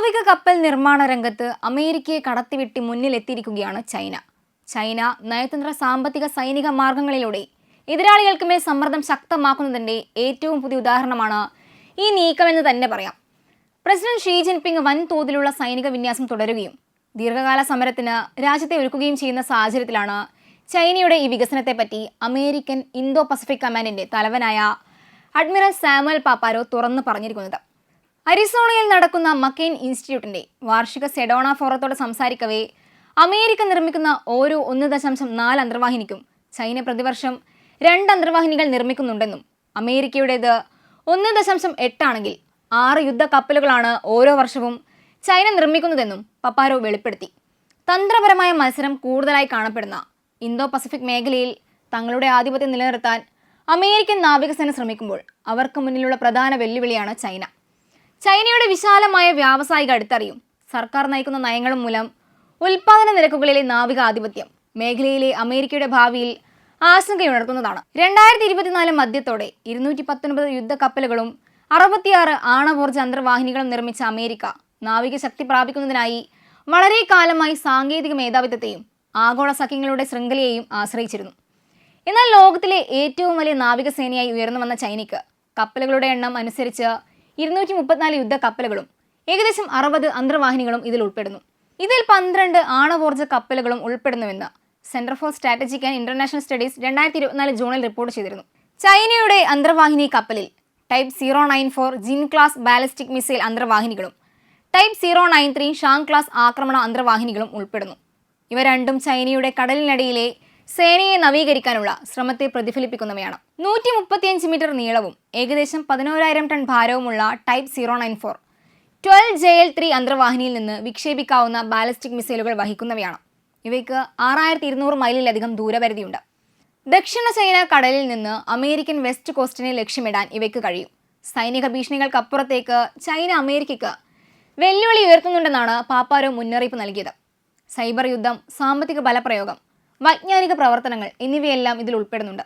നാവിക കപ്പൽ നിർമ്മാണ രംഗത്ത് അമേരിക്കയെ കടത്തിവെട്ടി മുന്നിലെത്തിയിരിക്കുകയാണ് ചൈന. ചൈന നയതന്ത്ര സാമ്പത്തിക സൈനിക മാർഗങ്ങളിലൂടെ എതിരാളികൾക്ക് മേൽ സമ്മർദ്ദം ശക്തമാക്കുന്നതിന്റെ ഏറ്റവും പുതിയ ഉദാഹരണമാണ് ഈ നീക്കമെന്ന് തന്നെ പറയാം. പ്രസിഡന്റ് ഷീ ജിൻപിങ് വൻതോതിലുള്ള സൈനിക വിന്യാസം തുടരുകയും ദീർഘകാല സമരത്തിന് രാജ്യത്തെ ഒരുക്കുകയും ചെയ്യുന്ന സാഹചര്യത്തിലാണ് ചൈനയുടെ ഈ വികസനത്തെപ്പറ്റി അമേരിക്കൻ ഇന്തോ പസഫിക് കമാൻഡിന്റെ തലവനായ അഡ്മിറൽ സാമുവൽ പാപ്പാരോ തുറന്നു പറഞ്ഞിരിക്കുന്നത്. അരിസോണയിൽ നടക്കുന്ന മക്കെയിൻ ഇൻസ്റ്റിറ്റ്യൂട്ടിന്റെ വാർഷിക സെഡോണ ഫോറത്തോട് സംസാരിക്കവേ അമേരിക്ക നിർമ്മിക്കുന്ന ഓരോ ഒന്ന് ദശാംശം നാല് അന്തർവാഹിനിക്കും ചൈന പ്രതിവർഷം രണ്ട് അന്തർവാഹിനികൾ നിർമ്മിക്കുന്നുണ്ടെന്നും അമേരിക്കയുടേത് ഒന്ന് ദശാംശം എട്ടാണെങ്കിൽ ആറ് യുദ്ധ കപ്പലുകളാണ് ഓരോ വർഷവും ചൈന നിർമ്മിക്കുന്നതെന്നും പപ്പാരോ വെളിപ്പെടുത്തി. തന്ത്രപരമായ മത്സരം കൂടുതലായി കാണപ്പെടുന്ന ഇന്തോ പസഫിക് മേഖലയിൽ തങ്ങളുടെ ആധിപത്യം നിലനിർത്താൻ അമേരിക്കൻ നാവികസേന ശ്രമിക്കുമ്പോൾ അവർക്ക് മുന്നിലുള്ള പ്രധാന വെല്ലുവിളിയാണ് ചൈന. ചൈനയുടെ വിശാലമായ വ്യാവസായിക അടുത്തറിയും സർക്കാർ നയിക്കുന്ന നയങ്ങളും മൂലം ഉൽപാദന നിരക്കുകളിലെ നാവിക ആധിപത്യം മേഖലയിലെ അമേരിക്കയുടെ ഭാവിയിൽ ആശങ്കയുണർത്തുന്നതാണ്. രണ്ടായിരത്തി ഇരുപത്തിനാല് മധ്യത്തോടെ ഇരുന്നൂറ്റി പത്തൊൻപത് യുദ്ധക്കപ്പലുകളും അറുപത്തിയാറ് ആണവോർജ അന്തർവാഹിനികളും നിർമ്മിച്ച അമേരിക്ക നാവിക ശക്തി പ്രാപിക്കുന്നതിനായി വളരെ കാലമായി സാങ്കേതിക മേധാവിത്വത്തെയും ആഗോള സഖ്യങ്ങളുടെ ശൃംഖലയെയും ആശ്രയിച്ചിരുന്നു. എന്നാൽ ലോകത്തിലെ ഏറ്റവും വലിയ നാവികസേനയായി ഉയർന്നു വന്ന ചൈനയ്ക്ക് കപ്പലുകളുടെ എണ്ണം അനുസരിച്ച് ഇരുന്നൂറ്റി മുപ്പത്തിനാല് യുദ്ധ കപ്പലുകളും ഏകദേശം അറുപത് അന്തർവാഹിനികളും ഇതിൽ ഉൾപ്പെടുന്നു. ഇതിൽ പന്ത്രണ്ട് ആണവോർജ കപ്പലുകളും ഉൾപ്പെടുന്നുവെന്ന് Center for Strategic and International Studies രണ്ടായിരത്തി ഇരുപത്തിനാല് ജൂണിൽ റിപ്പോർട്ട് ചെയ്തിരുന്നു. ചൈനയുടെ അന്തർവാഹിനി കപ്പലിൽ type zero nine four Jin class ballistic missile അന്തർവാഹിനികളും type zero nine three Shang class ആക്രമണ അന്തർവാഹിനികളും ഉൾപ്പെടുന്നു. ഇവ രണ്ടും ചൈനയുടെ കടലിനടിയിലെ സേനയെ നവീകരിക്കാനുള്ള ശ്രമത്തെ പ്രതിഫലിപ്പിക്കുന്നവയാണ്. നൂറ്റി മുപ്പത്തിയഞ്ച് മീറ്റർ നീളവും ഏകദേശം പതിനോരായിരം ton ഭാരവുമുള്ള type zero nine four twelve J L three അന്തർവാഹിനിയിൽ നിന്ന് വിക്ഷേപിക്കാവുന്ന ബാലിസ്റ്റിക് മിസൈലുകൾ വഹിക്കുന്നവയാണ്. ഇവയ്ക്ക് ആറായിരത്തി ഇരുന്നൂറ് മൈലിലധികം ദൂരപരിധിയുണ്ട്. ദക്ഷിണ ചൈന കടലിൽ നിന്ന് അമേരിക്കൻ വെസ്റ്റ് കോസ്റ്റിനെ ലക്ഷ്യമിടാൻ ഇവയ്ക്ക് കഴിയും. സൈനിക ഭീഷണികൾക്കപ്പുറത്തേക്ക് ചൈന അമേരിക്കയ്ക്ക് വെല്ലുവിളി ഉയർത്തുന്നുണ്ടെന്നാണ് പാപ്പാരോ മുന്നറിയിപ്പ് നൽകിയത്. സൈബർ യുദ്ധം സാമ്പത്തിക ബലപ്രയോഗം വൈജ്ഞാനിക പ്രവർത്തനങ്ങൾ എന്നിവയെല്ലാം ഇതിൽ ഉൾപ്പെടുന്നുണ്ട്.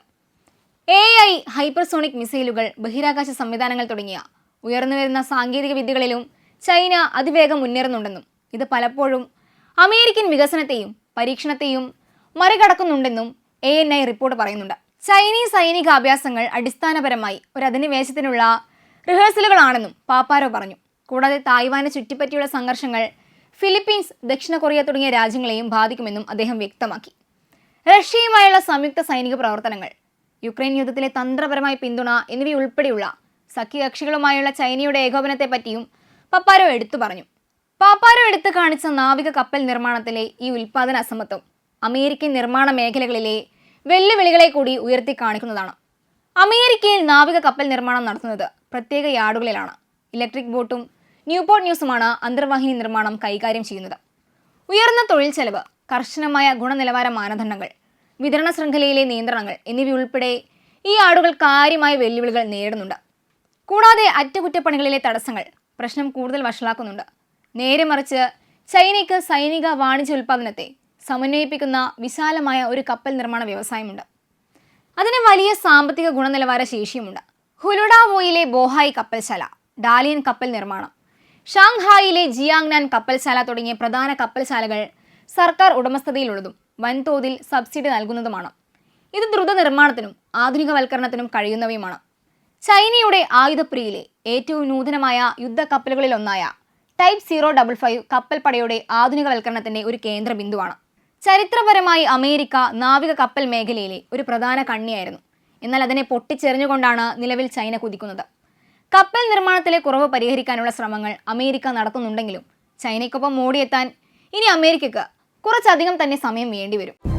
എ ഐ ഹൈപ്പർസോണിക് മിസൈലുകൾ ബഹിരാകാശ സംവിധാനങ്ങൾ തുടങ്ങിയ ഉയർന്നുവരുന്ന സാങ്കേതിക വിദ്യകളിലും ചൈന അതിവേഗം മുന്നേറുന്നുണ്ടെന്നും ഇത് പലപ്പോഴും അമേരിക്കൻ വികസനത്തെയും പരീക്ഷണത്തെയും മറികടക്കുന്നുണ്ടെന്നും എ എൻ ഐ റിപ്പോർട്ട് പറയുന്നുണ്ട്. ചൈനീസ് സൈനിക അഭ്യാസങ്ങൾ അടിസ്ഥാനപരമായി ഒരു അധിനിവേശത്തിനുള്ള റിഹേഴ്സലുകളാണെന്നും പാപ്പാരോ പറഞ്ഞു. കൂടാതെ തായ്വാനെ ചുറ്റിപ്പറ്റിയുള്ള സംഘർഷങ്ങൾ ഫിലിപ്പീൻസ് ദക്ഷിണ കൊറിയ തുടങ്ങിയ രാജ്യങ്ങളെയും ബാധിക്കുമെന്നും അദ്ദേഹം വ്യക്തമാക്കി. റഷ്യയുമായുള്ള സംയുക്ത സൈനിക പ്രവർത്തനങ്ങൾ യുക്രൈൻ യുദ്ധത്തിലെ തന്ത്രപരമായ പിന്തുണ എന്നിവയുൾപ്പെടെയുള്ള സഖ്യകക്ഷികളുമായുള്ള ചൈനയുടെ ഏകോപനത്തെ പറ്റിയും പപ്പാരോ എടുത്തു പറഞ്ഞു. പാപ്പാരോ എടുത്തു കാണിച്ച നാവിക കപ്പൽ നിർമ്മാണത്തിലെ ഈ ഉൽപാദന അസമത്വം അമേരിക്കൻ നിർമ്മാണ മേഖലകളിലെ വെല്ലുവിളികളെ കൂടി ഉയർത്തി കാണിക്കുന്നതാണ്. അമേരിക്കയിൽ നാവിക കപ്പൽ നിർമ്മാണം നടത്തുന്നത് പ്രത്യേക യാർഡുകളിലാണ്. ഇലക്ട്രിക് ബോട്ടും ന്യൂപോർട്ട് ന്യൂസുമാണ് അന്തർവാഹിനി നിർമ്മാണം കൈകാര്യം ചെയ്യുന്നത്. ഉയർന്ന തൊഴിൽ ചെലവ് കർശനമായ ഗുണനിലവാര മാനദണ്ഡങ്ങൾ വിതരണ ശൃംഖലയിലെ നിയന്ത്രണങ്ങൾ എന്നിവയുൾപ്പെടെ ഈ ആടുകൾ കാര്യമായ വെല്ലുവിളികൾ നേരിടുന്നുണ്ട്. കൂടാതെ അറ്റകുറ്റപ്പണികളിലെ തടസ്സങ്ങൾ പ്രശ്നം കൂടുതൽ വഷളാക്കുന്നുണ്ട്. നേരെ മറിച്ച് ചൈനയ്ക്ക് സൈനിക വാണിജ്യ ഉൽപ്പാദനത്തെ സമന്വയിപ്പിക്കുന്ന വിശാലമായ ഒരു കപ്പൽ നിർമ്മാണ വ്യവസായമുണ്ട്. അതിന് വലിയ സാമ്പത്തിക ഗുണനിലവാര ശേഷിയുമുണ്ട്. ഹുലുഡാവോയിലെ ബോഹായ് കപ്പൽശാല ഡാലിയൻ കപ്പൽ നിർമ്മാണം ഷാങ്ഹായിലെ ജിയാങ്നാൻ കപ്പൽശാല തുടങ്ങിയ പ്രധാന കപ്പൽശാലകൾ സർക്കാർ ഉടമസ്ഥതയിലുള്ളതും വൻതോതിൽ സബ്സിഡി നൽകുന്നതുമാണ്. ഇത് ദ്രുത നിർമ്മാണത്തിനും ആധുനികവൽക്കരണത്തിനും കഴിയുന്നവയുമാണ്. ചൈനയുടെ ആയുധപ്രിയിലെ ഏറ്റവും നൂതനമായ യുദ്ധ കപ്പലുകളിലൊന്നായ ടൈപ്പ് സീറോ ഡബിൾ ഫൈവ് കപ്പൽപ്പടയുടെ ആധുനികവൽക്കരണത്തിന്റെ ഒരു കേന്ദ്ര ബിന്ദുവാണ് ചരിത്രപരമായി അമേരിക്ക നാവിക കപ്പൽ മേഖലയിലെ ഒരു പ്രധാന കണ്ണിയായിരുന്നു. എന്നാൽ അതിനെ പൊട്ടിച്ചെറിഞ്ഞുകൊണ്ടാണ് നിലവിൽ ചൈന കുതിക്കുന്നത്. കപ്പൽ നിർമ്മാണത്തിലെ കുറവ് പരിഹരിക്കാനുള്ള ശ്രമങ്ങൾ അമേരിക്ക നടത്തുന്നുണ്ടെങ്കിലും ചൈനയ്ക്കൊപ്പം മോടിയെത്താൻ ഇനി അമേരിക്കയ്ക്ക് കുറച്ചധികം തന്നെ സമയം വേണ്ടിവരും.